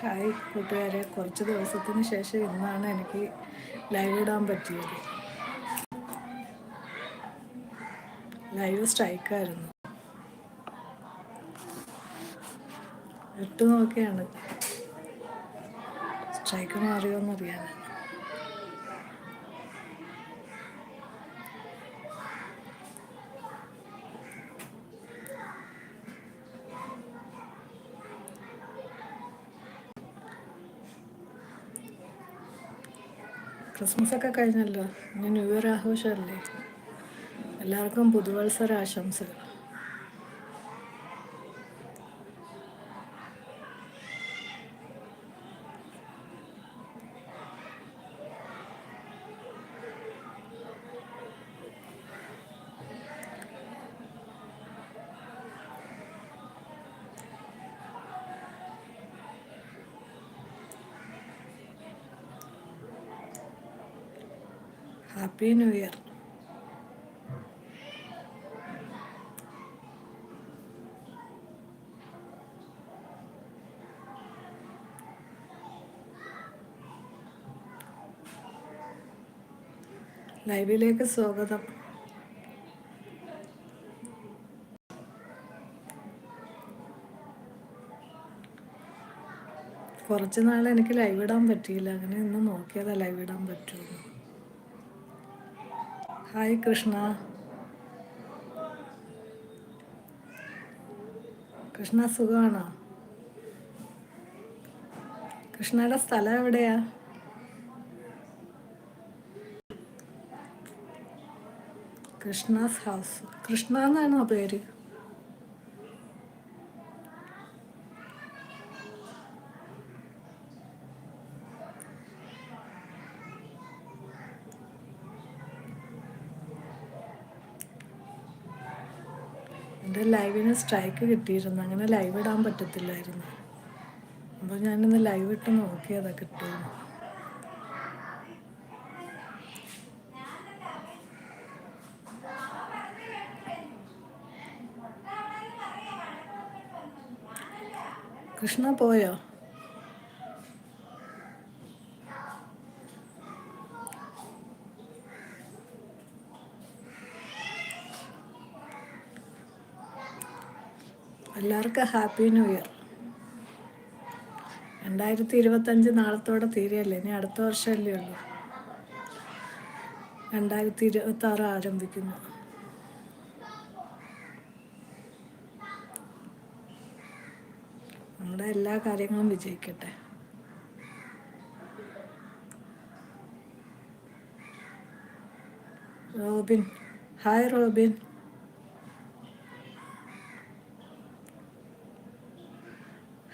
Hi കൂട്ടുകാരെ. കുറച്ച് ദിവസത്തിന് ശേഷം ഇന്നാണ് എനിക്ക് ലൈവ് ഇടാൻ പറ്റിയത്. ലൈവ് സ്ട്രൈക്കായിരുന്നു ഇട്ട് നോക്കിയാണ്. സ്ട്രൈക്ക് മാറിയോന്നറിയാൻ. ക്രിസ്മസ് ഒക്കെ കഴിഞ്ഞല്ലോ. ഇനി ന്യൂ ഇയർ ആഘോഷമല്ലേ? എല്ലാവർക്കും പുതുവത്സര ആശംസകൾ. ഹാപ്പി ന്യൂ ഇയർ ലൈവിലേക്ക് സ്വാഗതം. കുറച്ച് നാൾ എനിക്ക് ലൈവ് ഇടാൻ പറ്റിയില്ല. അങ്ങനെ ഒന്ന് നോക്കിയതാ ലൈവ് ഇടാൻ പറ്റുമോ ഹായ് കൃഷ്ണ. കൃഷ്ണ സുഖമാണോ കൃഷ്ണയുടെ സ്ഥലം എവിടെയാ? കൃഷ്ണാസ് ഹൗസ്. കൃഷ്ണ എന്നാണോ പേര്? എന്റെ ലൈവിന് സ്ട്രൈക്ക് കിട്ടിയിരുന്നു. അങ്ങനെ ലൈവ് ഇടാൻ പറ്റത്തില്ലായിരുന്നു. അപ്പോൾ ഞാനിന്ന് ലൈവ് ഇട്ട് നോക്കിയതാ കിട്ടുമെന്ന് കൃഷ്ണ പോയോ? എല്ലാവർക്കും ഹാപ്പി ന്യൂ ഇയർ. രണ്ടായിരത്തി ഇരുപത്തഞ്ച് നാളത്തോടെ തീരെയല്ലേ ഇനി അടുത്ത വർഷമല്ലേ ഉള്ളൂ. രണ്ടായിരത്തി ഇരുപത്തി ആറ് ആരംഭിക്കുന്നു. നമ്മുടെ എല്ലാ കാര്യങ്ങളും വിജയിക്കട്ടെ. റോബിൻ. Hi Robin.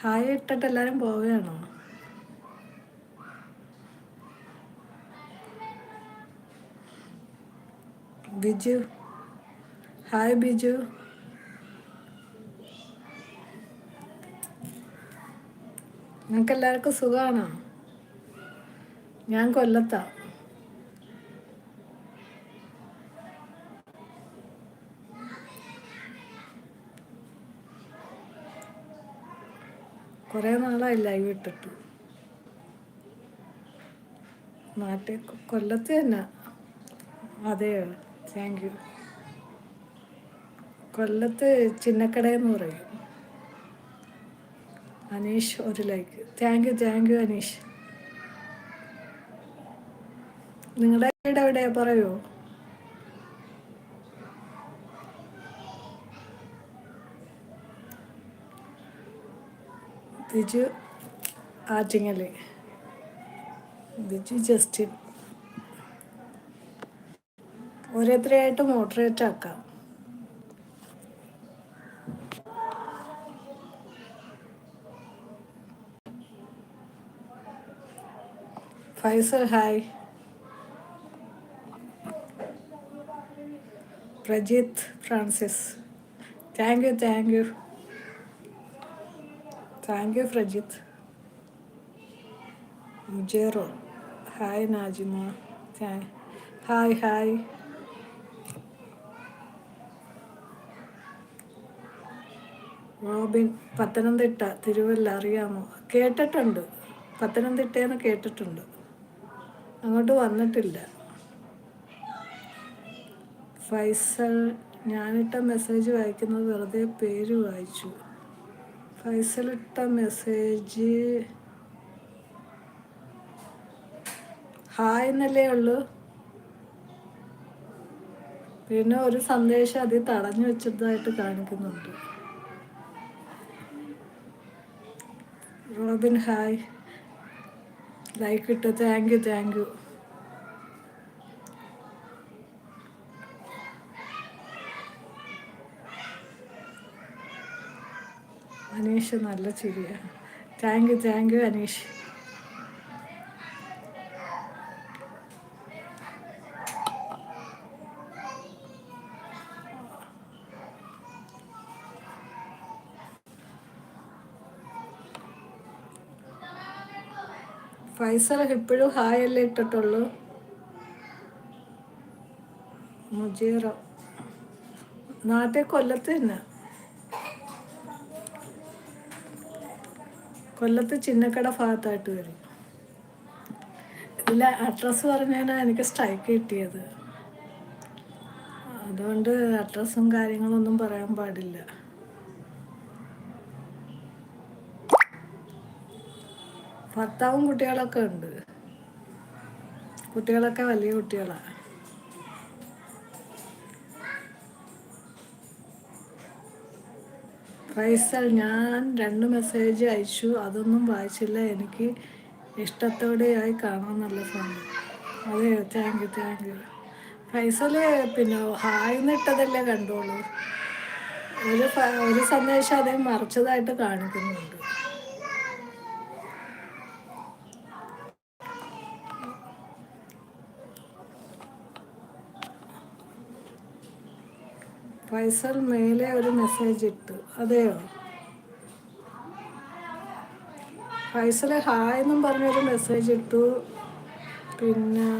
ഹായ് ഇട്ടിട്ട് എല്ലാവരും പോവുകയാണോ? ബിജു. ഹായ് ബിജു. നിങ്ങൾക്ക് എല്ലാവർക്കും സുഖമാണോ? ഞാൻ കൊല്ലത്താ. കുറേ നാളായി ലൈവ് ഇട്ടിട്ട് നാട്ടിൽ കൊല്ലത്ത് തന്നെ. അതെയോ താങ്ക് യു കൊല്ലത്ത് ചിന്നക്കടയെന്ന് പറയും. അനീഷ് ഒരു like thank you thank you Aneesh. നിങ്ങളുടെ വീട് എവിടെയാ? പറയൂ? ബിജു ആറ്റിങ്ങൽ. ബിജു ജസ്റ്റിൻ. ഓരോരുത്തരെയായിട്ട് മോട്ടറേറ്റ് ആക്കാം. Faisal hi Prajith Francis. Thank you thank you thank you Prajith Mujero. Hi Najima. Hi hi. Robin Pathanamthitta Thiruvalla അറിയാമോ? കേട്ടിട്ടുണ്ട്. പത്തനംതിട്ടയെന്ന് കേട്ടിട്ടുണ്ട്. അങ്ങോട്ട് വന്നിട്ടില്ല. ഫൈസൽ ഞാനിട്ട മെസ്സേജ് വായിക്കുന്നത് വെറുതെ പേര് വായിച്ചു. ഫൈസൽ ഇട്ട മെസ്സേജ് ഹായ് എന്നല്ലേ ഉള്ളൂ. പിന്നെ ഒരു സന്ദേശം അതിൽ തടഞ്ഞു വെച്ചതായിട്ട് കാണിക്കുന്നുണ്ട്. Robin hi. ലൈക്ക് ഇട്ട് thank you thank you Aneesh നല്ല ചിരിയാണ് thank you thank you Aneesh. Faisal ഇപ്പോഴും ഹായ് അല്ലേ ഇട്ടിട്ടുള്ളൂ? മുജീറ. നാട്ടിൽ കൊല്ലത്ത് തന്നെ. കൊല്ലത്ത് ചിന്നക്കട ഭാഗത്തായിട്ട് വരും. ഇതിലെ അഡ്രസ്സ് പറഞ്ഞാൽ എനിക്ക് സ്ട്രൈക്ക് കിട്ടിയത്. അതുകൊണ്ട് അഡ്രസ്സും കാര്യങ്ങളൊന്നും പറയാൻ പാടില്ല. ഭർത്താവും കുട്ടികളൊക്കെ ഉണ്ട്. കുട്ടികളൊക്കെ വലിയ കുട്ടികളാണ് ഫൈസൽ ഞാൻ രണ്ട് മെസ്സേജ് അയച്ചു. അതൊന്നും വായിച്ചില്ല. എനിക്ക് ഇഷ്ടത്തോടെയായി കാണാൻ നല്ല സമയം അതെ thank you thank you Faisal പിന്നെ ഹായ് എന്നിട്ടതല്ലേ കണ്ടോളൂ ഒരു ഒരു സന്ദേശം അതേ മറിച്ചതായിട്ട് കാണിക്കുന്നുണ്ട്. ഫൈസൽ മേലെ ഒരു മെസ്സേജ് ഇട്ടു. അതെയോ? ഫൈസൽ ഹായ് എന്നും പറഞ്ഞൊരു മെസ്സേജ് ഇട്ടു. പിന്നെ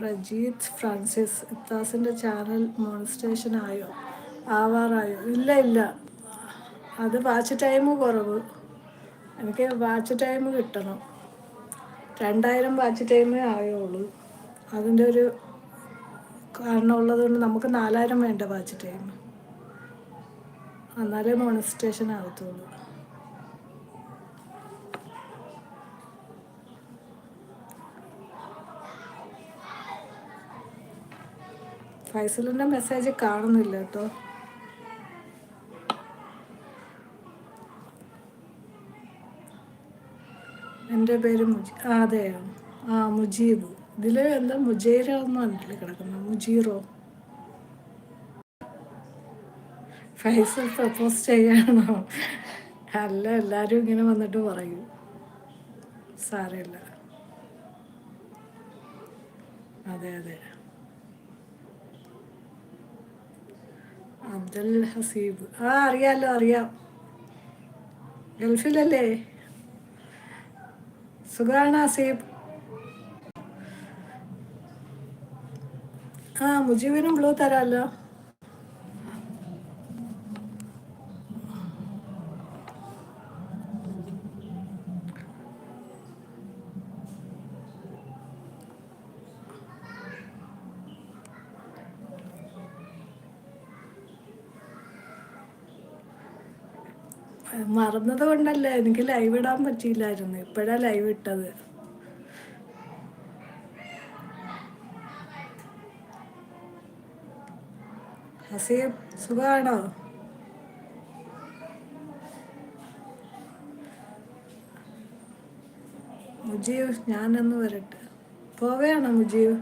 പ്രജീത് ഫ്രാൻസിസ് ഇത്താസിന്റെ ചാനൽ മോണിസ്റ്റേഷൻ ആയോ? ആവാറായോ? ഇല്ല ഇല്ല. അത് വാച്ച് ടൈം കുറവ്. എനിക്ക് വാച്ച് ടൈം കിട്ടണം. രണ്ടായിരം വാച്ച് ടൈമേ ആയുള്ളൂ അതിന്റെ ഒരു കാരണം ഉള്ളത് കൊണ്ട് നമുക്ക് നാലായിരം വേണ്ട വാച്ച് ടൈം എന്നാലേ മോണിസ്റ്റേഷൻ ആകത്തുള്ളൂ. ഫൈസലിന്റെ മെസ്സേജ് കാണുന്നില്ല കേട്ടോ. എന്റെ പേര് മുജി അതെയോ? ആ മുജീബ്. ഇതിൽ എന്താ മുജീറോ എന്ന് പറഞ്ഞിട്ടില്ല കിടക്കുന്നത് മുജീറോ? ഫൈസൽ പ്രപ്പോസ് ചെയ്യാണോ? അല്ല എല്ലാവരും ഇങ്ങനെ വന്നിട്ട് പറയും. സാരമില്ല. അതെ അതെ. അബ്ദുൽ ഹസീബ്. ആ അറിയാലോ അറിയാം. ഗൾഫിലല്ലേ? സുഖാണ് ഹസീബ്? ആ മുജീബിനും ബ്ലൂ തരാമല്ലോ മറന്നത് കൊണ്ടല്ല എനിക്ക് ലൈവ് ഇടാൻ പറ്റിയില്ലായിരുന്നു. ഇപ്പോഴാണ് ലൈവ് ഇട്ടത്. ഹസീബ് സുഖമാണോ മുജീവ് ഞാനൊന്ന് വരട്ടെ. പോവുകയാണോ മുജീവ്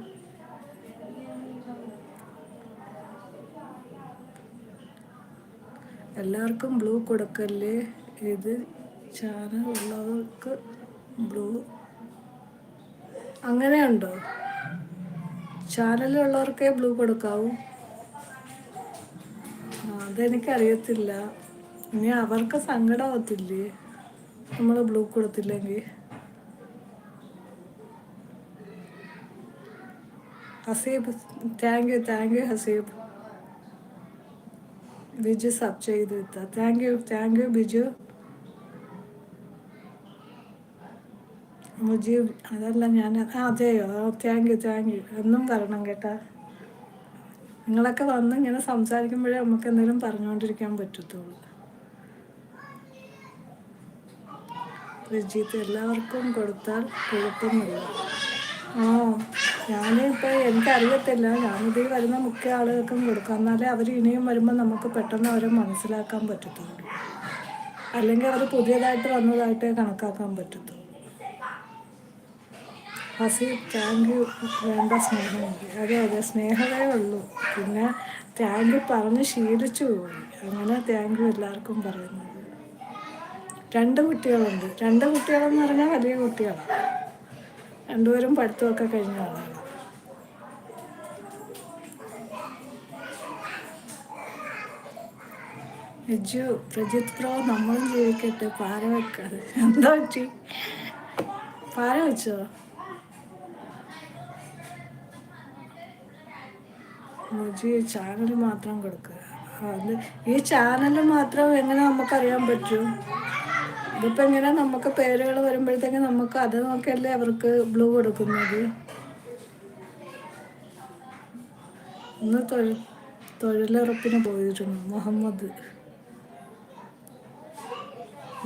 എല്ലാവർക്കും ബ്ലൂ കൊടുക്കല്ലേ? ഇത് ചാനൽ ഉള്ളവർക്ക് ബ്ലൂ. അങ്ങനെയുണ്ടോ? ചാനലുള്ളവർക്കേ ബ്ലൂ കൊടുക്കാവൂ. അതെനിക്കറിയത്തില്ല. ഇനി അവർക്ക് സങ്കടമാവത്തില്ലേ നമ്മൾ ബ്ലൂ കൊടുത്തില്ലെങ്കിൽ. Haseeb thank you thank you Haseeb. Biju sub ചെയ്ത് thank you thank you Biju. Mujeeb അതല്ല ഞാൻ അതെയോ? താങ്ക് യു താങ്ക് യു എന്നും പറയണം കേട്ടാ. നിങ്ങളൊക്കെ വന്ന് ഇങ്ങനെ സംസാരിക്കുമ്പോഴേ നമുക്ക് എന്തെങ്കിലും പറഞ്ഞുകൊണ്ടിരിക്കാൻ പറ്റത്തുള്ളൂ. രജിത്ത് എല്ലാവർക്കും കൊടുത്താൽ കുഴപ്പമില്ല ആ ഞാനിപ്പോൾ എനിക്കറിയത്തില്ല. ഞാനിതിൽ വരുന്ന മുഖ്യ ആളുകൾക്കും കൊടുക്കാം. എന്നാലേ അവർ ഇനിയും വരുമ്പോൾ നമുക്ക് പെട്ടെന്ന് അവരെ മനസ്സിലാക്കാൻ പറ്റത്തുള്ളൂ. അല്ലെങ്കിൽ അവർ പുതിയതായിട്ട് വന്നതായിട്ട് കണക്കാക്കാൻ പറ്റത്തുള്ളൂ. ഹസീബ് താങ്ക് യു വേണ്ട സ്നേഹമുണ്ട് അതെ അതെ സ്നേഹമേ ഉള്ളൂ. പിന്നെ താങ്ക് യു പറഞ്ഞ് ശീലിച്ചു പോയി. അങ്ങനെ താങ്ക് യു എല്ലാവർക്കും പറയുന്നത്. രണ്ട് കുട്ടികളുണ്ട്. രണ്ട് കുട്ടികളെന്ന് പറഞ്ഞാൽ വലിയ കുട്ടികളാണ്. രണ്ടുപേരും പഠിത്തമൊക്കെ കഴിഞ്ഞ ആളാണ്. എജു പ്രജിത് പ്രോ നമ്മളും ജീവിക്കട്ടെ. പാര വെക്കാതെ എന്താ പറ്റി? പാര വെച്ചോ? മുജി ചാനൽ മാത്രം കൊടുക്കുക. അത് ഈ ചാനൽ മാത്രം എങ്ങനെ നമുക്കറിയാൻ പറ്റും? ഇതിപ്പോൾ എങ്ങനെ നമുക്ക് പേരുകൾ വരുമ്പോഴത്തേക്ക് നമുക്ക് അത് നോക്കിയല്ലേ അവർക്ക് ബ്ലൂ കൊടുക്കുന്നത്? ഇന്ന് തൊഴിൽ തൊഴിലുറപ്പിന് പോയിരുന്നു മുഹമ്മദ്.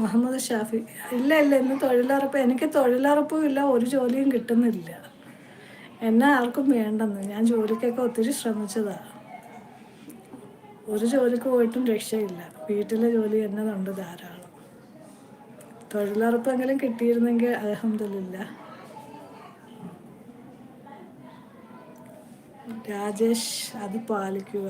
മുഹമ്മദ് ഷാഫി. ഇല്ല ഇല്ല ഇന്ന് തൊഴിലുറപ്പ് എനിക്ക് തൊഴിലുറപ്പും ഇല്ല ഒരു ജോലിയും കിട്ടുന്നില്ല. എന്നെ ആർക്കും വേണ്ടെന്ന്. ഞാൻ ജോലിക്കൊക്കെ ഒത്തിരി ശ്രമിച്ചതാണ് ഒരു ജോലിക്ക് പോയിട്ടും രക്ഷയില്ല. വീട്ടിലെ ജോലി എന്നതുണ്ട് ധാരാളം. തൊഴിലുറപ്പെങ്കിലും കിട്ടിയിരുന്നെങ്കിൽ അലഹമില്ല രാജേഷ് അത് പാലിക്കുക.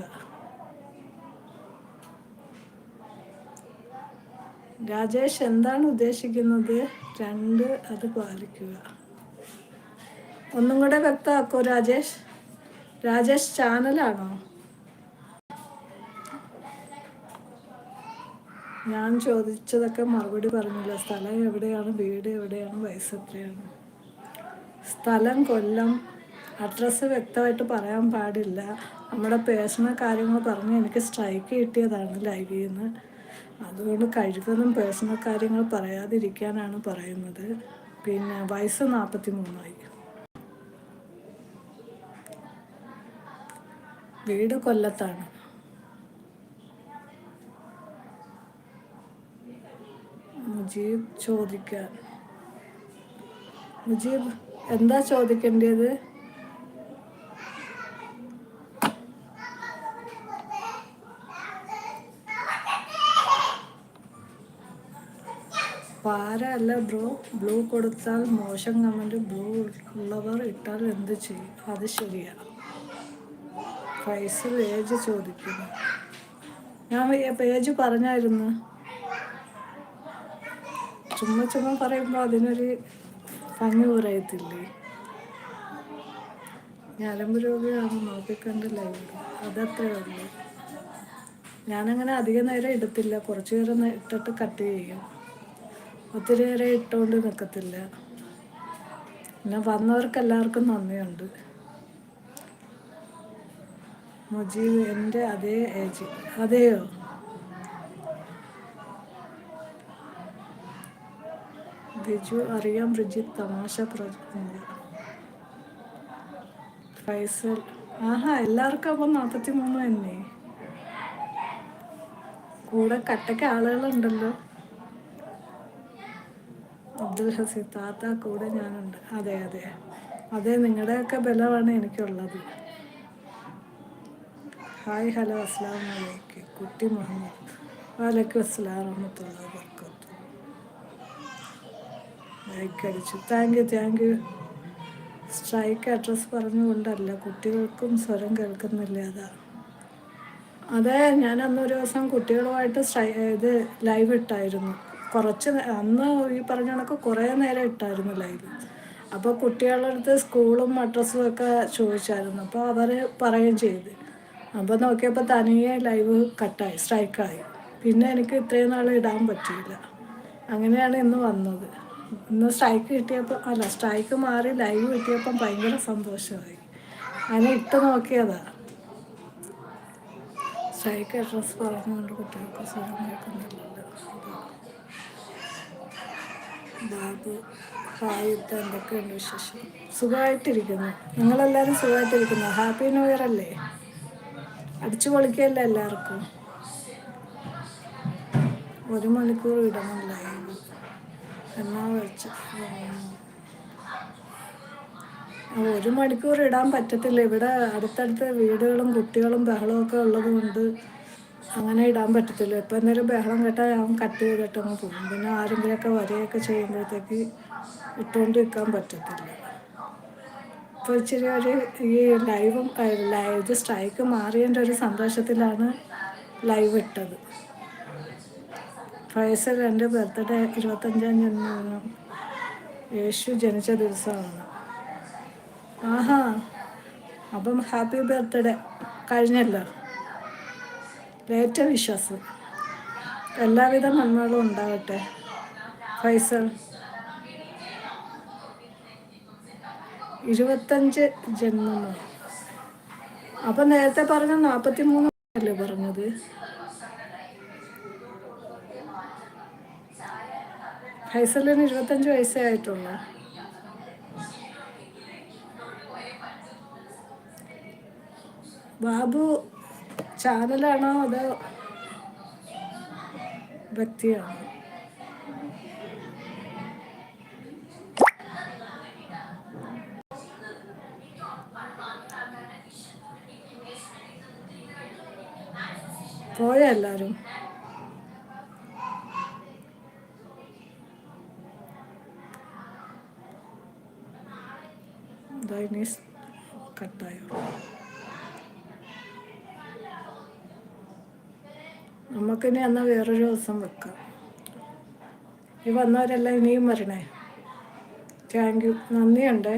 രാജേഷ് എന്താണ് ഉദ്ദേശിക്കുന്നത്? രണ്ട് അത് പാലിക്കുക. ഒന്നും കൂടെ വ്യക്തമാക്കോ രാജേഷ്. രാജേഷ് ചാനലാണോ? ഞാൻ ചോദിച്ചതൊക്കെ മറുപടി പറഞ്ഞില്ല. സ്ഥലം എവിടെയാണ്? വീട് എവിടെയാണ്? വയസ്സ് എത്രയാണ്? സ്ഥലം കൊല്ലം. അഡ്രസ്സ് വ്യക്തമായിട്ട് പറയാൻ പാടില്ല. നമ്മുടെ പേഴ്സണൽ കാര്യങ്ങൾ പറഞ്ഞ് എനിക്ക് സ്ട്രൈക്ക് കിട്ടിയതാണ് ലൈവിൽ നിന്ന്. അതുകൊണ്ട് കഴിവതും പേഴ്സണൽ കാര്യങ്ങൾ പറയാതിരിക്കാനാണ് പറയുന്നത്. പിന്നെ വയസ്സ് നാൽപ്പത്തി മൂന്നായി വീട് കൊല്ലത്താണ്. മുജീബ് ചോദിക്ക മുജീബ് എന്താ ചോദിക്കേണ്ടത്? പാര അല്ല ബ്രോ ബ്ലൂ കൊടുത്താൽ മോശം കമന്റ് ബ്ലൂ ഉള്ളവർ ഇട്ടാൽ എന്ത് ചെയ്യും? അത് ശരിയാ. പൈസ ഏജ് ചോദിക്കുന്നു. ഞാൻ പേജ് പറഞ്ഞായിരുന്നു. ചുമ്മാ ചുമ്മാ പറയുമ്പോൾ അതിനൊരു ഭംഗി കുറയത്തില്ലേ? ഞരമ്പ് രോഗിയാണ് നോക്കിക്കണ്ട് ലൈവ്. അതത്രേ ഉള്ളൂ. ഞാനങ്ങനെ അധിക നേരം ഇടത്തില്ല. കുറച്ച് നേരം ഇട്ടിട്ട് കട്ട് ചെയ്യും. ഒത്തിരി നേരം ഇട്ടുകൊണ്ട് നിൽക്കത്തില്ല പിന്നെ വന്നവർക്ക് എല്ലാവർക്കും നന്ദിയുണ്ട്. മുജീബ് എന്റെ അതേ ഏജ്. അതെയോ? ബിജു അറിയാം റിജിത്ത് തമാശ പറഞ്ഞില്ല ഫൈസൽ. ആഹാ എല്ലാവർക്കും അപ്പം നാൽപ്പത്തി മൂന്ന് തന്നെ. കൂടെ കട്ടയ്ക്ക് ആളുകളുണ്ടല്ലോ. അബ്ദുൽ ഹസീൻ താത്ത കൂടെ ഞാനുണ്ട്. അതെ അതെ. അതെ നിങ്ങളുടെയൊക്കെ ബലമാണ് എനിക്കുള്ളത്. ഹായ് ഹലോ അസ്സാം വലൈക്കും കുട്ടി മുഹമ്മദ്. വാലൈക്കും അസ്സലാം വറഹമത്തുള്ള വർക്കത്തു ലൈക്ക് അടിച്ചു. Thank you thank you strike address പറഞ്ഞുകൊണ്ടല്ല കുട്ടികൾക്കും സ്വരം കേൾക്കുന്നില്ല അതാ. അതെ ഞാൻ അന്ന് ഒരു ദിവസം കുട്ടികളുമായിട്ട് സ്ട്രൈ ഇത് ലൈവ് ഇട്ടായിരുന്നു. കുറച്ച് അന്ന് ഈ പറഞ്ഞ കണക്ക് കുറേ നേരം ഇട്ടായിരുന്നു ലൈവ്. അപ്പോൾ കുട്ടികളുടെ അടുത്ത് സ്കൂളും അഡ്രസ്സും ഒക്കെ ചോദിച്ചായിരുന്നു. അപ്പോൾ അവർ പറയുകയും ചെയ്ത്. അപ്പോൾ നോക്കിയപ്പോൾ തനിയെ ലൈവ് കട്ടായി സ്ട്രൈക്കായി പിന്നെ എനിക്ക് ഇത്രയും നാൾ ഇടാൻ പറ്റിയില്ല. അങ്ങനെയാണ് ഇന്ന് വന്നത്. ഇന്ന് സ്ട്രൈക്ക് കിട്ടിയപ്പോൾ അല്ല സ്ട്രൈക്ക് മാറി ലൈവ് കിട്ടിയപ്പം ഭയങ്കര സന്തോഷമായി. അങ്ങനെ ഇട്ട് നോക്കിയതാ. സ്ട്രൈക്ക് അഡ്രസ് പറഞ്ഞുകൊണ്ട് കുട്ടികൾക്ക് സുഖം കേൾക്കുന്നില്ലല്ലോ. എന്തൊക്കെയുണ്ട് വിശേഷം? സുഖമായിട്ടിരിക്കുന്നു. നിങ്ങളെല്ലാവരും സുഖമായിട്ടിരിക്കുന്നു. ഹാപ്പി ന്യൂ ഇയർ അല്ലേ? അടിച്ചു പൊളിക്കല്ല എല്ലാവർക്കും? ഒരു മണിക്കൂർ ഇടണം എന്നാ വെച്ച്? ഒരു മണിക്കൂർ ഇടാൻ പറ്റത്തില്ല. ഇവിടെ അടുത്തടുത്ത് വീടുകളും കുട്ടികളും ബഹളവും ഒക്കെ ഉള്ളത് കൊണ്ട് അങ്ങനെ ഇടാൻ പറ്റത്തില്ല. ഇപ്പം എന്തെങ്കിലും ബഹളം കേട്ടാൽ ഞാൻ കട്ട് ചെയ്തിട്ടങ്ങ് പോകും. പിന്നെ ആരെങ്കിലുമൊക്കെ വരികയൊക്കെ ചെയ്യുമ്പോഴത്തേക്ക് ഇട്ടുകൊണ്ട് നിൽക്കാൻ പറ്റത്തില്ല. ഇപ്പോൾ ഇച്ചിരി ഒരു ഈ ലൈവും ലൈവ് സ്ട്രൈക്ക് മാറിയതിന്റെ ഒരു സന്തോഷത്തിലാണ് ലൈവ് ഇട്ടത്. ഫൈസൽ എന്റെ ബർത്ത്ഡേ ഇരുപത്തഞ്ചാം ജന്മദിനം യേശു ജനിച്ച ദിവസമാണ്. ആഹാ അപ്പം ഹാപ്പി ബർത്ത്ഡേ. കഴിഞ്ഞല്ലോ? ഏറ്റവും വിശ്വാസം. എല്ലാവിധ നന്മകളും ഉണ്ടാവട്ടെ. ഫൈസൽ. ഇരുപത്തഞ്ച് ജന്മങ്ങൾ അപ്പം നേരത്തെ പറഞ്ഞ നാൽപ്പത്തി മൂന്ന് അല്ലേ പറഞ്ഞത്? ഫൈസലിന് ഇരുപത്തഞ്ച് വയസ്സേ ആയിട്ടുള്ളൂ. ബാബു ചാനലാണോ അതോ വ്യക്തിയാണോ? പോയ എല്ലാവരും ദൈനീസ് കട്ടായോ? നമുക്കിനി വേറൊരു ദിവസം വെക്കാം. ഈ വന്നവരെല്ലാം ഇനിയും വരണേ. Thank you നന്ദിയുണ്ടേ.